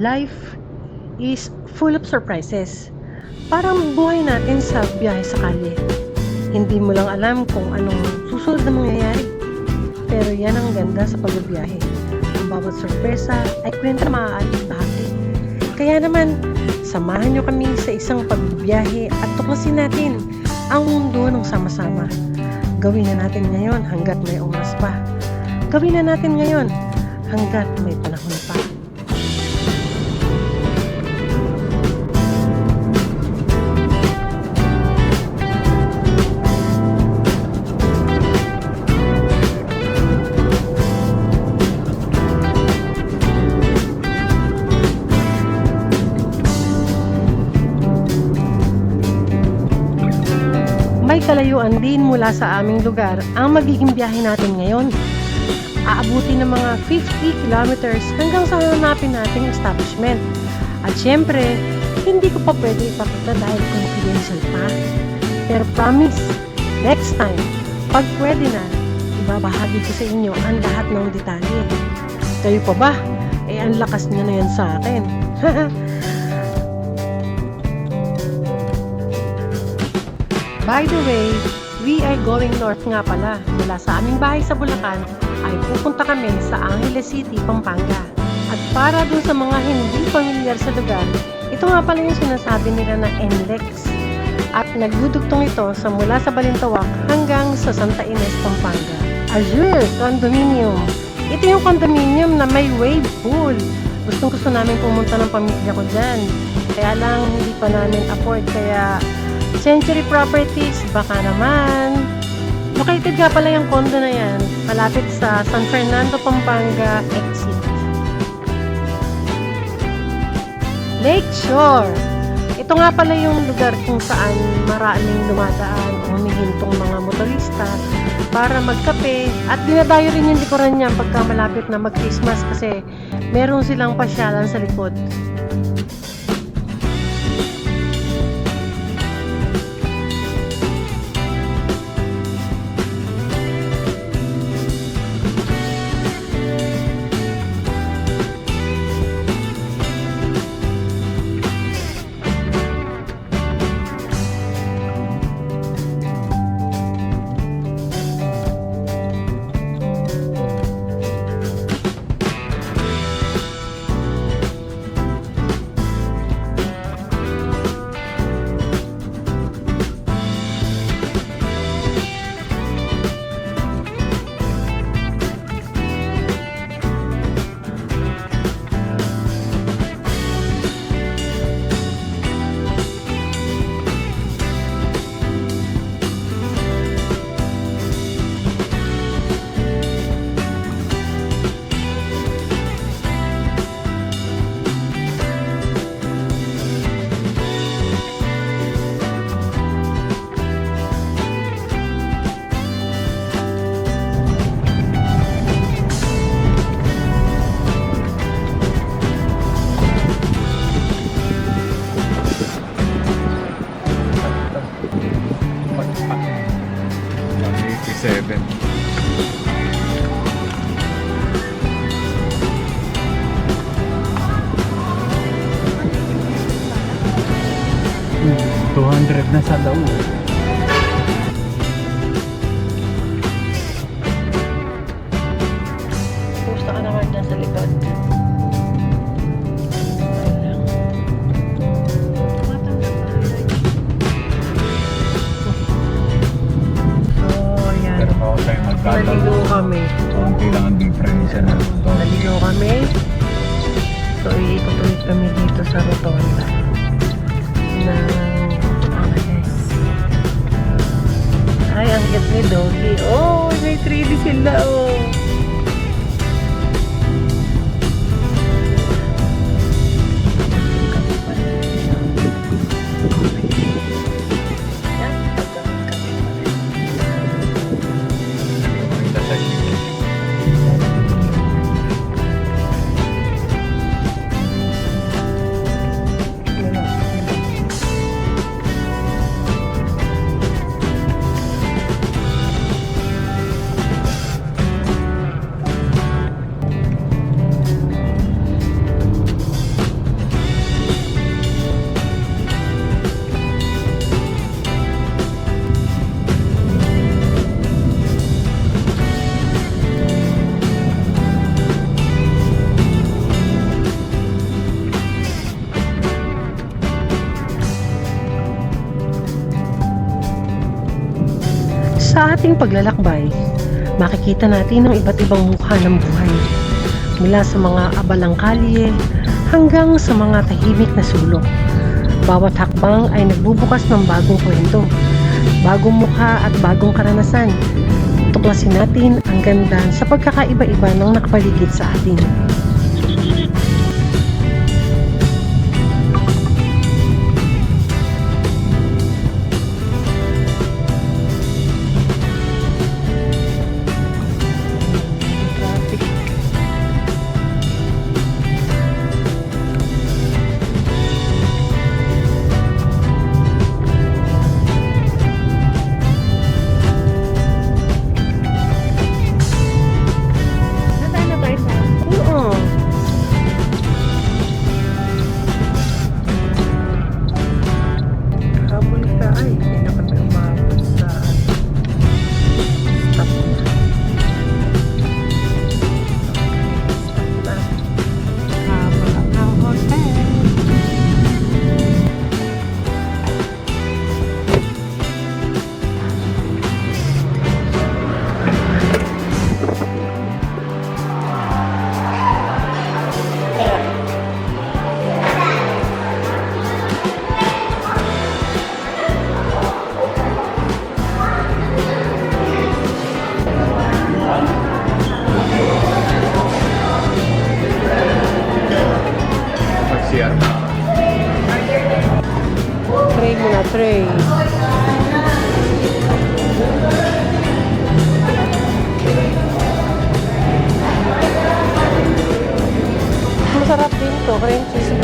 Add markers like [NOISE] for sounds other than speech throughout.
life is full of surprises. Parang buhay natin sa biyahe sa kalye. Hindi mo lang alam kung anong susunod na mangyayari. Pero yan ang ganda sa pagbibiyahe. Ang bawat sorpresa ay kwento na maaaring bahagi. Kaya naman, samahan nyo kami sa isang pagbiyahe at tuklasin natin ang mundo ng sama-sama. Gawin na natin ngayon hanggat may oras pa. Gawin na natin ngayon hanggat may panahon kalayuan din mula sa aming lugar ang magiging biyahe natin ngayon. Aabuti ng mga 50 kilometers hanggang sa hanapin nating establishment. At syempre, hindi ko pa pwede ipakita dahil confidential pa. Pero promise, next time, pag pwede na, ibabahagi ko sa inyo ang lahat ng detalye. Kayo pa ba? Eh, ang lakas nyo na yan sa akin. [LAUGHS] By the way, we are going north nga pala. Mula sa aming bahay sa Bulacan ay pupunta kami sa Angeles City, Pampanga. At para dun sa mga hindi familiar sa lugar, ito nga pala yung sinasabi nila na NLEX. At nagdudugtong ito sa mula sa Balintawak hanggang sa Santa Ines, Pampanga. Azure Condominium. Ito yung condominium na may wave pool. Gustong gusto namin pumunta ng pamilya ko dyan. Kaya lang hindi pa namin afford kaya Century Properties, baka naman. Located nga pala yung condo na yan, malapit sa San Fernando, Pampanga exit. Lakeshore. Ito nga pala yung lugar kung saan maraming dumadaan o humihintong mga motorista para magkape at dinadayo rin yung likuran niya pagka malapit na mag-Christmas kasi meron silang pasyalan sa likod. One eighty-seven. Hmm, 200 na sa daw. Cute ni Doggy. Oh, may 3D sila, oh. Ating paglalakbay, makikita natin ang iba't ibang mukha ng buhay. Mula sa mga abalang kalye hanggang sa mga tahimik na sulok. Bawat hakbang ay nagbubukas ng bagong kwento, bagong mukha at bagong karanasan. Tuklasin natin ang ganda sa pagkakaiba-iba ng nakapaligid sa atin.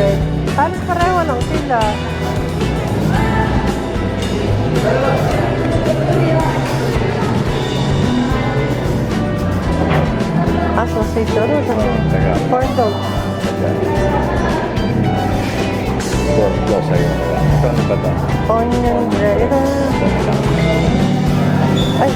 100. Halos pareho lang sila. Ah, sausage doon. Corn dog. Ito ano ba ito? Onion bread. Ay!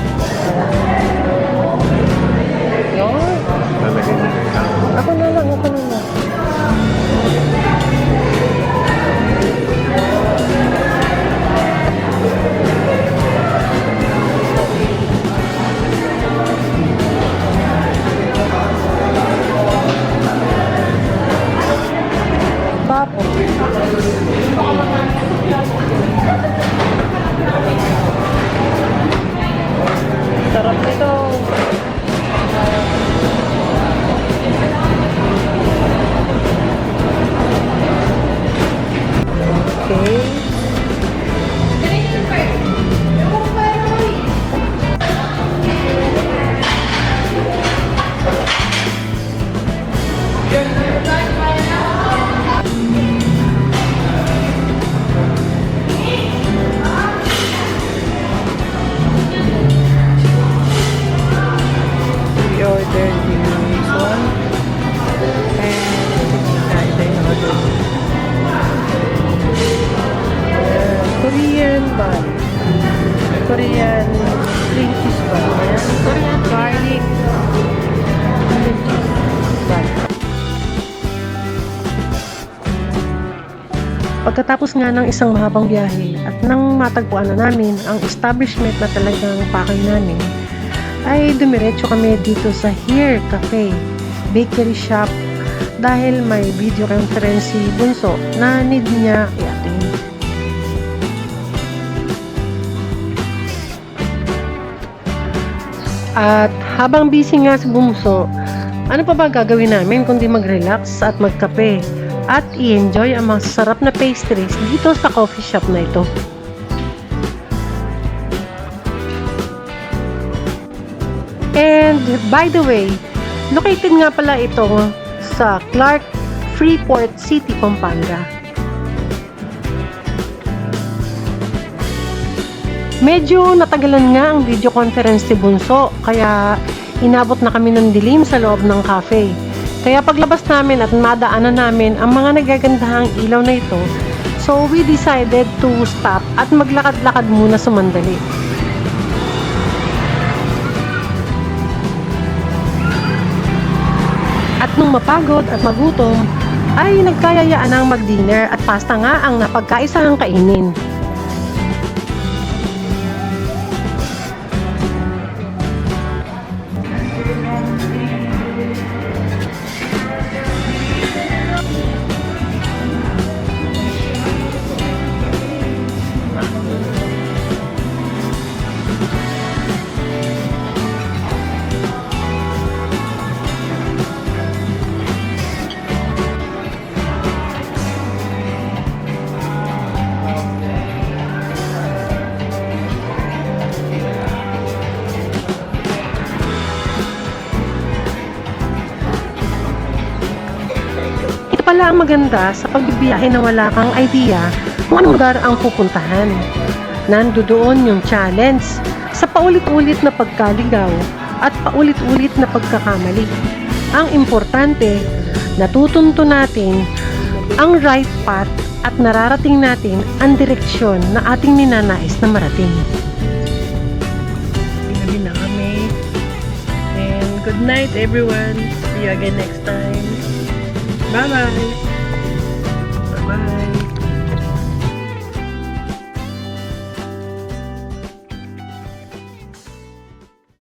Pagkatapos nga ng isang mahabang biyahe at nang matagpuan na namin ang establishment na talagang pakay namin, ay dumiretso kami dito sa Here Cafe Bakery Shop dahil may video conference si Bunso na need niya i-attend. At habang busy nga si Bunso, ano pa ba gagawin namin kundi mag-relax at magkape at i-enjoy ang masasarap na pastries dito sa coffee shop na ito. And by the way, located nga pala ito sa Clark Freeport City, Pampanga. Medyo natagalan nga ang video conference ni Bunso, kaya inabot na kami ng dilim sa loob ng cafe. Kaya paglabas namin at madaanan namin ang mga nagagandahang ilaw na ito, so we decided to stop at maglakad-lakad muna sumandali. At nung mapagod at magutom, ay nagkayayaan ng mag-dinner at pasta nga ang napagkaisahang kainin. Pala ang maganda sa pagbibiyahe na wala kang idea kung anong lugar ang pupuntahan. Nandoon yung challenge sa paulit-ulit na pagkaligaw at paulit-ulit na pagkakamali. Ang importante, natutunto natin ang right path at nararating natin ang direksyon na ating ninanais na marating. Kami. And good night everyone. See you again next time. Bye-bye. Bye-bye.